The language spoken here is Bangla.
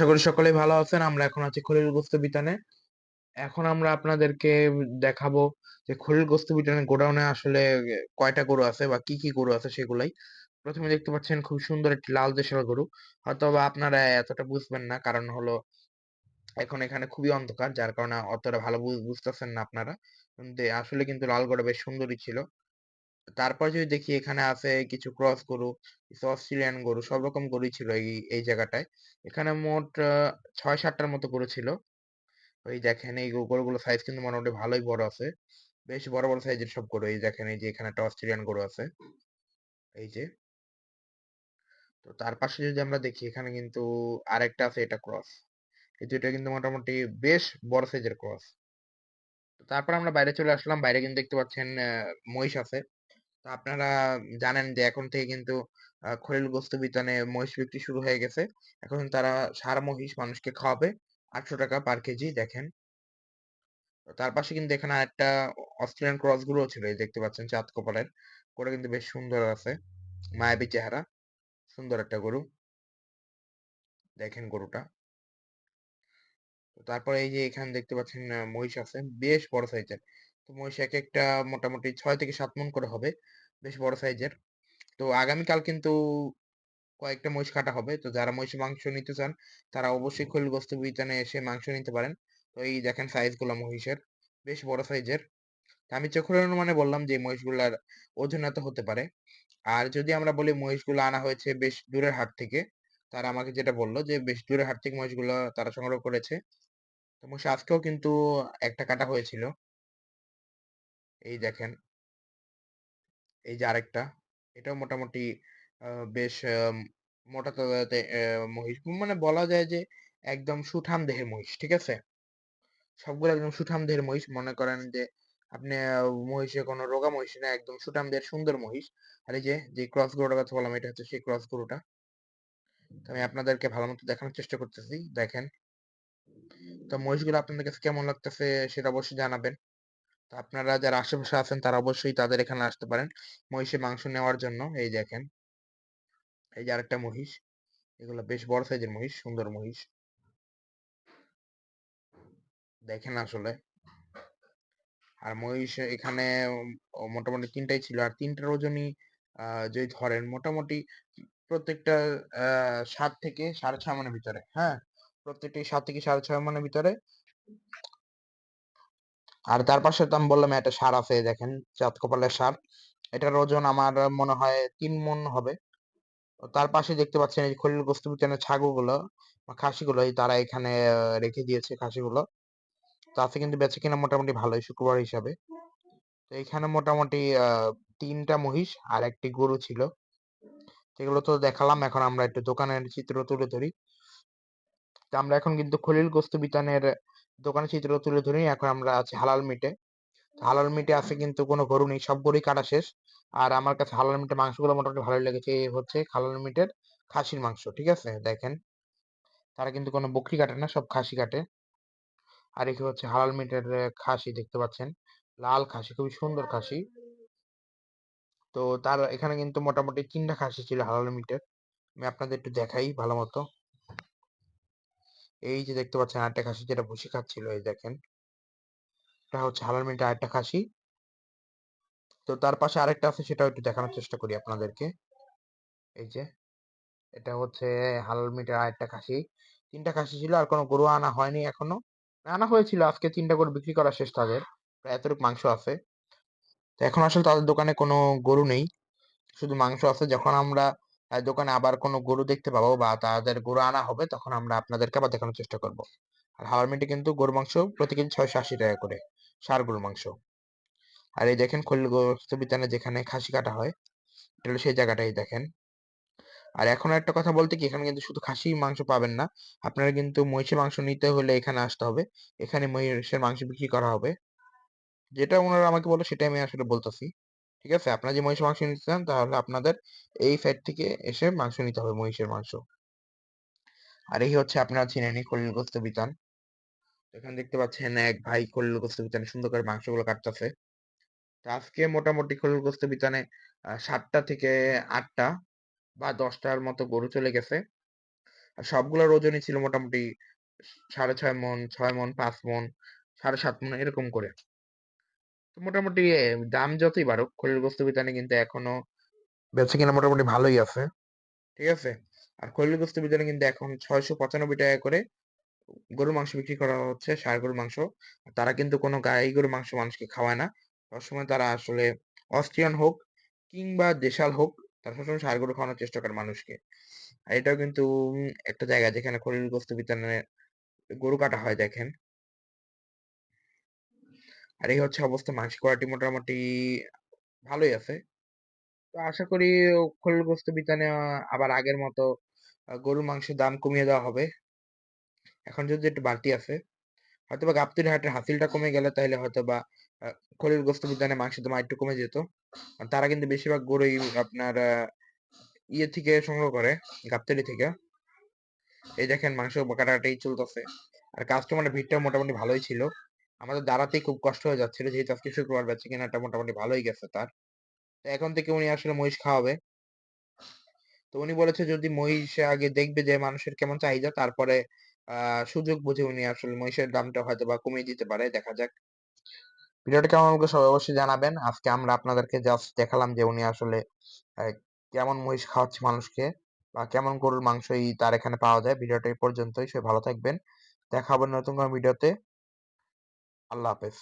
আশা করি সকলেই ভালো আছেন। আমরা এখন আছি খলিল গোস্ত বিতানে। এখন আমরা আপনাদেরকে দেখাবো যে খলিল গোস্ত বিতানের গোডাউনে আসলে কয়টা গরু আছে বা কি, কি গরু আছে সেগুলাই। প্রথমে দেখতে পাচ্ছেন খুব সুন্দর একটি লাল দেশাল গরু। হয়তোবা আপনারা এতটা বুঝবেন না। কারণ হলো এখন এখানে খুবই অন্ধকার। যার কারণে অতটা ভালো বু বুঝতেছেন না আপনারা। আসলে কিন্তু লাল গরু বেশ সুন্দরই ছিল। তারপর যদি দেখি এখানে আছে কিছু ক্রস গরু, কিছু অস্ট্রেলিয়ান গরু, সব রকম গরুই ছিল এই, এই জায়গাটায়। এখানে মোট আ ৬-৭ মতো গরু ছিল। ওই দেখেন এই গো গরুগুলোর সাইজ কিন্তু মোটামুটি ভালোই বড় আছে। বেশ বড়, বড় সাইজের সব গরু। এই দেখেন এই যে এখানে একটা অস্ট্রেলিয়ান গরু আছে। এই যে। তো তার পাশে যদি আমরা দেখি এখানে কিন্তু আরেকটা আছে এটা ক্রস। এই ২ টা কিন্তু মোটামুটি বেশ বড় সাইজের ক্রস। তারপর আমরা বাইরে চলে আসলাম। বাইরে কিন্তু দেখতে পাচ্ছেন মহিষ আছে। আপনারা জানেন যে এখন থেকে কিন্তু, আ খলিল গোস্ত বিতানে মহিষ বিক্রি শুরু হয়ে গেছে। এখন তারা ষাঁড় মহিষ মানুষকে খাওয়াবে। ৳৮০০ পার কেজি, দেখেন। তার পাশে কিন্তু এখানে আরেকটা অস্ট্রেলিয়ান ক্রস গরুও ছিল। এই দেখতে পাচ্ছেন চাঁদ কপালের। গরুটা কিন্তু বেশ সুন্দর আছে। মায়াবী চেহারা। সুন্দর একটা গরু। দেখেন গরুটা। তারপরে এই যে এখানে দেখতে পাচ্ছেন মহিষ আছে। বেশ বড় সাইজের। তো মহিষ একেকটা মোটামুটি ছয় থেকে সাত মন করে হবে। বেশ বড় সাইজের। তো আগামীকাল কিন্তু কয়েকটা মহিষ কাটা হবে। তো যারা মহিষ মাংস নিতে চান তারা অবশ্যই খলিল গোস্ত বিতানে এসে মাংস নিতে পারেন। তো এই দেখেন সাইজগুলা মহিষের। বেশ বড় সাইজের। আমি চোখের অনুমানে বললাম যে মহিষগুলার ওজন এত হতে পারে। আর যদি আমরা বলি মহিষগুলো আনা হয়েছে বেশ দূরের হাট থেকে। তারা আমাকে যেটা বলল যে বেশ দূরের হাট থেকে মহিষগুলো তারা সংগ্রহ করেছে। তো মহিষ আজকেও কিন্তু একটা কাটা হয়েছিল। এই দেখেন। এই যে আরেকটা। এটাও মোটামুটি বেশ মোটা তাজাতে মহিষ। মানে বলা যায় যে একদম সুঠাম দেহের মহিষ। ঠিক আছে? সবগুলো একদম সুঠাম দেহের মহিষ। মনে করেন যে আপনি মহিষে কোনো রোগা মহিষ না, একদম সুঠাম দেহের সুন্দর মহিষ। আর এই যে, যে ক্রস গরুটার কথা বললাম এটা হচ্ছে সেই ক্রস গরুটা। আমি আপনাদেরকে ভালো মতো দেখানোর চেষ্টা করতেছি। দেখেন। তো মহিষগুলো আপনাদের কাছে কেমন লাগতেছে সেটা অবশ্যই জানাবেন। আপনারা যারা আশেপাশে আছেন তারা অবশ্যই তাদের এখানে আসতে পারেন। মহিষের মাংস নেওয়ার জন্য। এই দেখেন। এই যে আরেকটা মহিষ। এগুলা বেশ বড় সাইজের মহিষ, সুন্দর মহিষ। দেখেন আসলে। আর মহিষ এখানে মোটামুটি ৩ টাই ছিল। আর ৩ টার ওজনই যদি ধরেন মোটামুটি প্রত্যেকটা আ ৭ থেকে ৬.৫ মনের ভিতরে। হ্যাঁ? প্রত্যেকটাই ৭ থেকে ৬.৫ মনের ভিতরে। আর তার পাশে তো আমি বললাম একটা সার আছে দেখেন, চাঁদ কপালের সার এটার ওজন আমার মনে হয় তিন মন হবে। তার পাশে দেখতে পাচ্ছেন এই খলিল গোস্ত বিতানের ছাগলগুলো খাসিগুলো তারা এখানে রেখে দিয়েছে খাসিগুলো। তো আজকে কিন্তু কিনা মোটামুটি ভালোই শুক্রবার হিসাবে। তো এখানে মোটামুটি ৩ মহিষ আর একটি গরু ছিল। এগুলো তো দেখালাম। এখন আমরা একটু দোকানের চিত্র তুলে ধরি। আমরা এখন কিন্তু খলিল গোস্ত দোকানের চিত্র তুলে ধরি। এখন আমরা আছি হালাল মিটে। হালাল মিটে আছে কিন্তু কোনো গরু নেই। সব গরুই কাটা শেষ। আর আমার কাছে হালাল মিটের মাংসগুলো মোটামুটি ভালোই লেগেছে। এই হচ্ছে হালাল মিটের খাসির মাংস। ঠিক আছে? দেখেন। তারা কিন্তু কোনো বকরি কাটে না, সব খাসি কাটে। আর এই হচ্ছে হালাল মিটের খাসি দেখতে পাচ্ছেন। লাল খাসি, খুবই সুন্দর খাসি। তো তার এখানে কিন্তু মোটামুটি তিনটা খাসি ছিল হালাল মিটের। আমি আপনাদের একটু দেখাই ভালোমতো। এই যে দেখতে পাচ্ছেন আরেকটা খাসি যেটা ভুসি খাচ্ছিল, এই দেখেন। এটা হচ্ছে হালাল মিটের আরেকটা খাসি। তো তার পাশে আরেকটা আছে, সেটাও একটু দেখানোর চেষ্টা করি আপনাদেরকে। এই যে। এটা হচ্ছে হালাল মিটের আরেকটা খাসি। ৩ টা খাসি ছিল, আর কোনো গরু আনা হয়নি এখনও। আনা হয়েছিল, আজকে ৩ টা গরু বিক্রি করা শেষ তাদের। প্রায় এতটুক মাংস আছে। তো এখন আসলে তাদের দোকানে কোনো গরু নেই। শুধু মাংস আছে। যখন আমরা দোকানে আবার কোনো গরু দেখতে পাবো বা তাদের গরু আনা হবে তখন আমরা আপনাদেরকে আবার দেখানোর চেষ্টা করব। আর হালাল মিটে কিন্তু গরুর মাংস প্রতি কেজি ৳৬৮০ করে। ষাঁড় গরুর মাংস। আর এই দেখেন খলিল গোস্ত বিতানে যেখানে খাসি কাটা হয়, এটা সেই জায়গাটাই দেখেন। আর এখন একটা কথা বলতে কি এখানে কিন্তু শুধু খাসি মাংস পাবেন না। আপনারা কিন্তু মহিষের মাংস নিতে হলে এখানে আসতে হবে। এখানে মহিষের মাংস বিক্রি করা হবে। যেটা ওনারা আমাকে বলল সেটাই আমি আসলে বলতেছি। ঠিক আছে? আপনারা যে মহিষের মাংস নিতে চান তাহলে আপনাদের এই সাইড থেকে এসে মাংস নিতে হবে মহিষের মাংস। আর এই হচ্ছে আপনারা চিনেনই খলিল গোস্ত বিতান। এখানে দেখতে পাচ্ছেন এক ভাই খলিল গোস্ত বিতানে সুন্দর করে মাংসগুলো কাটতেছে আজকে মোটামুটি খলিল গোস্ত বিতানে ৭ থেকে আটটা বা দশটার মতো গরু চলে গেছে। সবগুলোর ওজনই ছিল মোটামুটি ৬.৫ মণ, ৬ মণ, ৫ মণ, ৭.৫ মণ এরকম করে। মোটামুটি দাম যতই বাড়ুক, খলিল গোস্ত বিতানে কিন্তু এখনও বেচাকেনা মোটামুটি ভালোই আছে। ঠিক আছে? আর খলিল গোস্ত বিতানে কিন্তু এখন ৳৬৯৫ করে গরুর মাংস বিক্রি করা হচ্ছে, সার গরুর মাংস। তারা কিন্তু কোনো গাই গরুর মাংস মানুষকে খাওয়ায় না। সবসময় তারা আসলে অস্ট্রিয়ান হোক কিংবা দেশাল হোক, তারা সবসময় সার গরু খাওয়ানোর চেষ্টা করে মানুষকে। আর এটাও কিন্তু একটা জায়গা যেখানে খলিল গোস্ত বিতানে গরু কাটা হয় দেখেন। আর এই হচ্ছে অবস্থা। মাংসের কোয়ালিটি মোটামুটি ভালোই আছে। তো আশা করি গোস্ত বিতানে আবার আগের মতো গরুর মাংসের দাম কমিয়ে দেওয়া হবে। এখন যদি একটু বাড়তি আছে। হয়তোবা গাবতলী হাটের হাসিলটা কমে গেলে তাইলে হয়তোবা আ খলিল গোস্ত মাংসের দাম আরেকটু কমে যেত। তারা কিন্তু বেশিরভাগ গরুই আপনার ইয়ে থেকে সংগ্রহ করে, গাবতলী থেকে। এই দেখেন মাংস কাটাকাটি চলতেছে। আর কাস্টমারের ভিড়টাও মোটামুটি ভালোই ছিল। আমাদের দাঁড়াতেই খুব কষ্ট হয়ে যাচ্ছিল যেহেতু আজকে শুক্রবার বেচাকেনাটা মোটামুটি ভালোই গেছে তার। তো এখন থেকে উনি আসলে মহিষ খাওয়াবে। তো উনি বলেছে যদি মহিষে আগে দেখবে যে মানুষের কেমন চাহিদা, তারপরে সুযোগ বুঝে উনি আসলে মহিষের দামটা হয়তো বা কমিয়ে দিতে পারে। দেখা যাক। ভিডিওটা কেমন লাগল সবাই অবশ্যই জানাবেন। আজকে আমরা আপনাদেরকে জাস্ট দেখালাম যে উনি আসলে কেমন মহিষ খাওয়াচ্ছে মানুষকে বা কেমন গরুর মাংসই তার এখানে পাওয়া যায়। ভিডিওটা এই পর্যন্তই। সবাই ভালো থাকবেন। দেখা হবে নতুন কোনো ভিডিওতে। আল্লাহ হাফেজ।